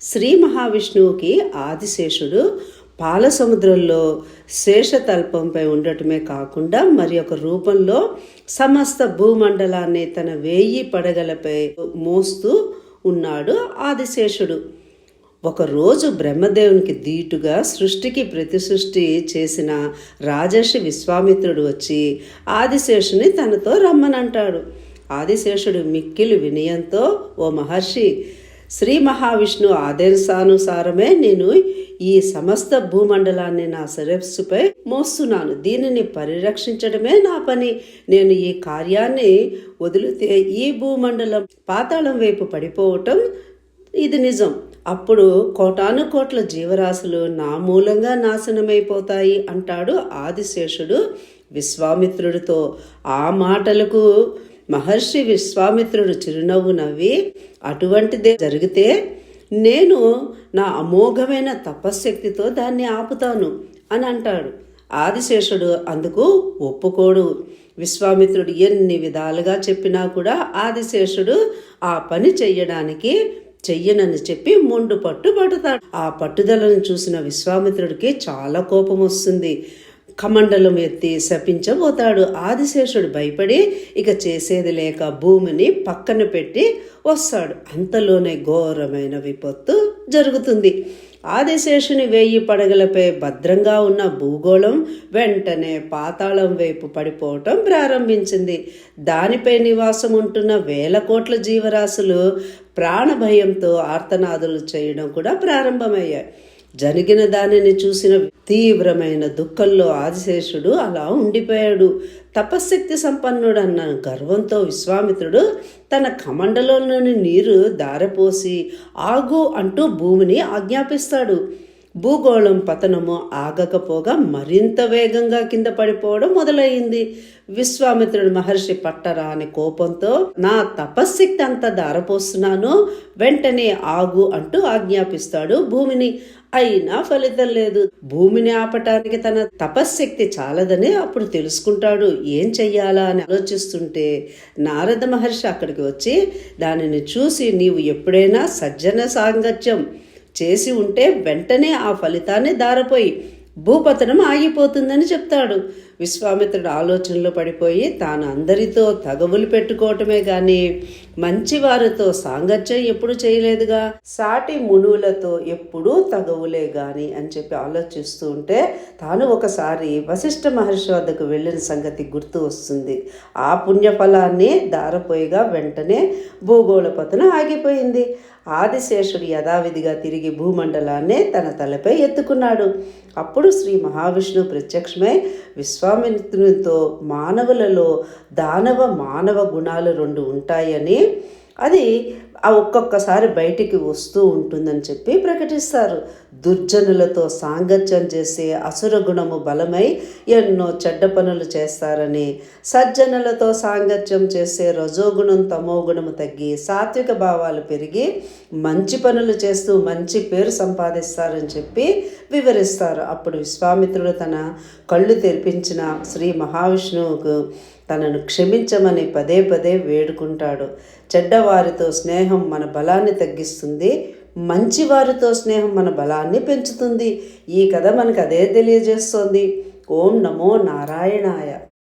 శ్రీ మహావిష్ణువుకి ఆదిశేషుడు పాలసముద్రంలో శేషతల్పంపై ఉండటమే కాకుండా మరి ఒక రూపంలో సమస్త భూమండలాన్ని తన వేయి పడగలపై మోస్తూ ఉన్నాడు ఆదిశేషుడు. ఒకరోజు బ్రహ్మదేవునికి ధీటుగా సృష్టికి ప్రతి సృష్టి చేసిన రాజర్షి విశ్వామిత్రుడు వచ్చి ఆదిశేషుని తనతో రమ్మనంటాడు. ఆదిశేషుడు మిక్కిలి వినయంతో ఓ మహర్షి శ్రీ మహావిష్ణు ఆదేశానుసారమే నేను ఈ సమస్త భూమండలాన్ని నా శిరస్సుపై మోస్తున్నాను. దీనిని పరిరక్షించడమే నా పని. నేను ఈ కార్యాన్ని వదిలితే ఈ భూమండలం పాతాళం వైపు పడిపోవటం ఇది నిజం. అప్పుడు కోటాను కోట్ల జీవరాశులు నా మూలంగా నాశనమైపోతాయి అంటాడు ఆదిశేషుడు విశ్వామిత్రుడితో. ఆ మాటలకు మహర్షి విశ్వామిత్రుడు చిరునవ్వు నవ్వి అటువంటిదే జరిగితే నేను నా అమోఘమైన తపశ్శక్తితో దాన్ని ఆపుతాను అని అంటాడు. ఆదిశేషుడు అందుకు ఒప్పుకోడు. విశ్వామిత్రుడు ఎన్ని విధాలుగా చెప్పినా కూడా ఆదిశేషుడు ఆ పని చెయ్యడానికి చెయ్యనని చెప్పి మొండు పట్టు పడుతాడు ఆ పట్టుదలను చూసిన విశ్వామిత్రుడికి చాలా కోపం వస్తుంది. కమండలం ఎత్తి శపించబోతాడు. ఆదిశేషుడు భయపడి ఇక చేసేది లేక భూమిని పక్కన పెట్టి వస్తాడు. అంతలోనే ఘోరమైన విపత్తు జరుగుతుంది. ఆదిశేషుని వేయి పడగలపై భద్రంగా ఉన్న భూగోళం వెంటనే పాతాళం వైపు పడిపోవటం ప్రారంభించింది. దానిపై నివాసం ఉంటున్న వేల కోట్ల జీవరాశులు ప్రాణభయంతో ఆర్తనాదులు చేయడం కూడా ప్రారంభమయ్యాయి. జరిగిన దానిని చూసిన తీవ్రమైన దుఃఖంలో ఆదిశేషుడు అలా ఉండిపోయాడు. తపశ్శక్తి సంపన్నుడు అన్న గర్వంతో విశ్వామిత్రుడు తన కమండలంలోని నీరు దారపోసి ఆగు అంటూ భూమిని ఆజ్ఞాపిస్తాడు. భూగోళం పతనము ఆగకపోగా మరింత వేగంగా కింద పడిపోవడం మొదలయ్యింది. విశ్వామిత్రుడు మహర్షి పట్టరాని కోపంతో నా తపశ్శక్తి అంతా దారపోస్తున్నాను వెంటనే ఆగు అంటూ ఆజ్ఞాపిస్తాడు భూమిని. అయినా ఫలితం లేదు. భూమిని ఆపటానికి తన తపశ్శక్తి చాలదని అప్పుడు తెలుసుకుంటాడు. ఏం చెయ్యాలా అని ఆలోచిస్తుంటే నారద మహర్షి అక్కడికి వచ్చి దానిని చూసి నీవు ఎప్పుడైనా సజ్జన సాంగత్యం చేసి ఉంటే వెంటనే ఆ ఫలితాన్ని దారపోయి భూపతనం ఆగిపోతుందని చెప్తాడు. విశ్వామిత్రుడు ఆలోచనలో పడిపోయి తాను అందరితో తగవులు పెట్టుకోవటమే గాని మంచివారితో సాంగత్యం ఎప్పుడు చేయలేదుగా. సాటి మునువులతో ఎప్పుడూ తగవులే గాని అని చెప్పి ఆలోచిస్తూ ఉంటే తాను ఒకసారి వశిష్ఠ మహర్షి వద్దకు వెళ్ళిన సంగతి గుర్తు వస్తుంది. ఆ పుణ్యఫలాన్ని దారపోయిగా వెంటనే భూగోళ పతనం ఆగిపోయింది. ఆదిశేషుడు యథావిధిగా తిరిగి భూమండలాన్ని తన తలపై ఎత్తుకున్నాడు. అప్పుడు శ్రీ మహావిష్ణువు ప్రత్యక్షమై విశ్వ విశ్వామిత్రునితో మానవులలో దానవ మానవ గుణాలు రెండు ఉంటాయని అది ఆ ఒక్కొక్కసారి బయటికి వస్తూ ఉంటుందని చెప్పి ప్రకటిస్తారు. దుర్జనులతో సాంగత్యం చేసే అసురగుణము బలమై ఎన్నో చెడ్డ పనులు చేస్తారని సజ్జనులతో సాంగత్యం చేసే రజోగుణం తమో గుణము తగ్గి సాత్విక భావాలు పెరిగి మంచి పనులు చేస్తూ మంచి పేరు సంపాదిస్తారని చెప్పి వివరిస్తారు. అప్పుడు విశ్వామిత్రుడు తన కళ్ళు తెరిపించిన శ్రీ మహావిష్ణువుకు తనను క్షమించమని పదే పదే వేడుకుంటాడు. చెడ్డవారితో స్నేహం మన బలాన్ని తగ్గిస్తుంది మంచివారితో స్నేహం మన బలాన్ని పెంచుతుంది. ఈ కథ మనకు అదే తెలియజేస్తోంది. ఓం నమో నారాయణాయ.